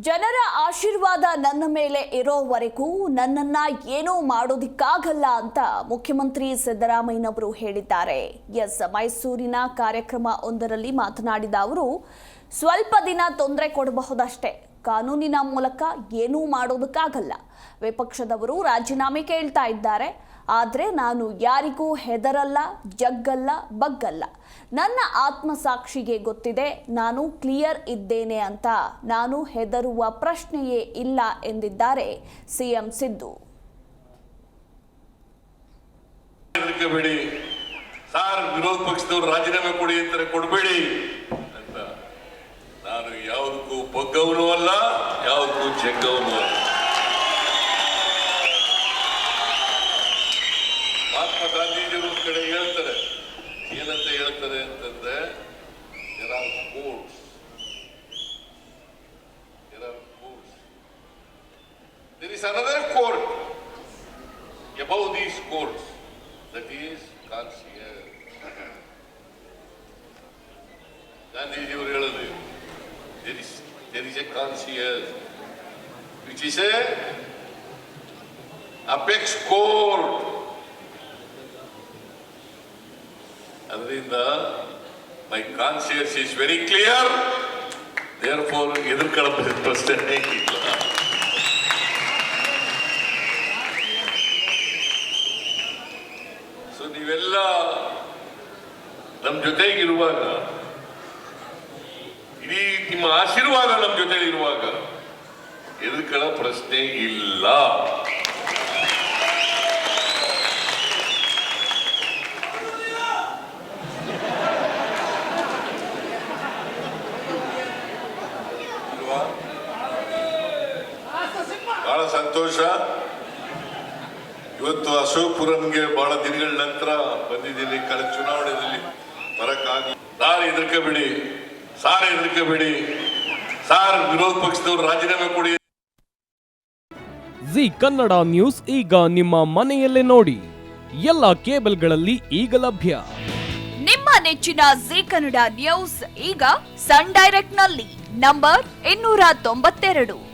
ಜನರ ಆಶೀರ್ವಾದ ನನ್ನ ಮೇಲೆ ಇರೋವರೆಗೂ ನನ್ನನ್ನ ಏನೂ ಮಾಡೋದಿಕ್ಕಾಗಲ್ಲ ಅಂತ ಮುಖ್ಯಮಂತ್ರಿ ಸಿದ್ದರಾಮಯ್ಯನವರು ಹೇಳಿದ್ದಾರೆ. ಎಸ್, ಮೈಸೂರಿನ ಕಾರ್ಯಕ್ರಮ ಒಂದರಲ್ಲಿ ಮಾತನಾಡಿದ ಅವರು, ಸ್ವಲ್ಪ ದಿನ ತೊಂದರೆ ಕೊಡಬಹುದಷ್ಟೇ. ಕಾನೂನಿನ ಮೂಲಕ ಏನೂ ಮಾಡೋದಕ್ಕಾಗಲ್ಲ. ವಿಪಕ್ಷದವರು ರಾಜೀನಾಮೆ ಕೇಳ್ತಾ ಇದ್ದಾರೆ. ಆದರೆ ನಾನು ಯಾರಿಗೂ ಹೆದರಲ್ಲ, ಜಗ್ಗಲ್ಲ, ಬಗ್ಗಲ್ಲ. ನನ್ನ ಆತ್ಮಸಾಕ್ಷಿಗೆ ಗೊತ್ತಿದೆ, ನಾನು ಕ್ಲಿಯರ್ ಇದ್ದೇನೆ ಅಂತ. ನಾನು ಹೆದರುವ ಪ್ರಶ್ನೆಯೇ ಇಲ್ಲ ಎಂದಿದ್ದಾರೆ ಸಿಎಂ ಸಿದ್ದು. ಸಾರ್, ವಿರೋಧ ಪಕ್ಷದವರು ರಾಜೀನಾಮೆ ಕೊಡಿ ಅಂತಾರೆ, ಕೊಡಬೇಡಿ ಅಂತ. ನಾನು ಯಾವುದಕ್ಕೂ ಬಗ್ಗವನು ಅಲ್ಲ, ಯಾವುದಕ್ಕೂ ಜಗ್ಗವನು ಅಲ್ಲ. ಕಡೆ ಹೇಳ್ತಾರೆ ಏನಂತ ಹೇಳ್ತಾರೆ ಅಂತಂದ್ರೆ there are courts. There are courts. There is another court above these courts that is conscience. ಗಾಂಧೀಜಿಯವರು ಹೇಳೋದು there is there is a conscience which is a apex court ಅದರಿಂದ my conscious is very clear therefore ಎದುರ್ಕೊಳ್ಳೋ ಪ್ರಶ್ನೆ ಇಲ್ಲ so ನೀವೆಲ್ಲ ನಮ್ಮ ಜೊತೆಗಿರುವಾಗ, ಇಡೀ ನಿಮ್ಮ ಆಶೀರ್ವಾದ ನಮ್ಮ ಜೊತೆ ಇರುವಾಗ ಎದುರ್ಕೊಳ್ಳೋ ಪ್ರಶ್ನೆ ಇಲ್ಲ. ಬಹಳ ಸಂತೋಷ. ಇವತ್ತು ಅಶೋಕ್ಪುರಂಗೆ ಬಹಳ ದಿನಗಳ ನಂತರ ಬಂದಿದ್ದೀನಿ ಕಳೆದ ಚುನಾವಣೆಯಲ್ಲಿ. ಬರಕ್ಕಾಗಿ. ಸಾರ್ ಹೆದರ್ಕೋಬೇಡಿ. ಸಾರ್ ಹೆದರ್ಕೋಬೇಡಿ. ಸಾರ್ ವಿರೋಧ ಪಕ್ಷದವ್ರು ರಾಜೀನಾಮೆ ಕೊಡಿ. ಜಿ ಕನ್ನಡ ನ್ಯೂಸ್ ಈಗ ನಿಮ್ಮ ಮನೆಯಲ್ಲೇ ನೋಡಿ. ಎಲ್ಲ ಕೇಬಲ್ಗಳಲ್ಲಿ ಈಗ ಲಭ್ಯ. ನಿಮ್ಮ ನೆಚ್ಚಿನ ಜಿ ಕನ್ನಡ ನ್ಯೂಸ್ ಈಗ ಸನ್ ಡೈರೆಕ್ಟ್ನಲ್ಲಿ ನಂಬರ್ ಇನ್ನೂರ ತೊಂಬತ್ತೆರಡು.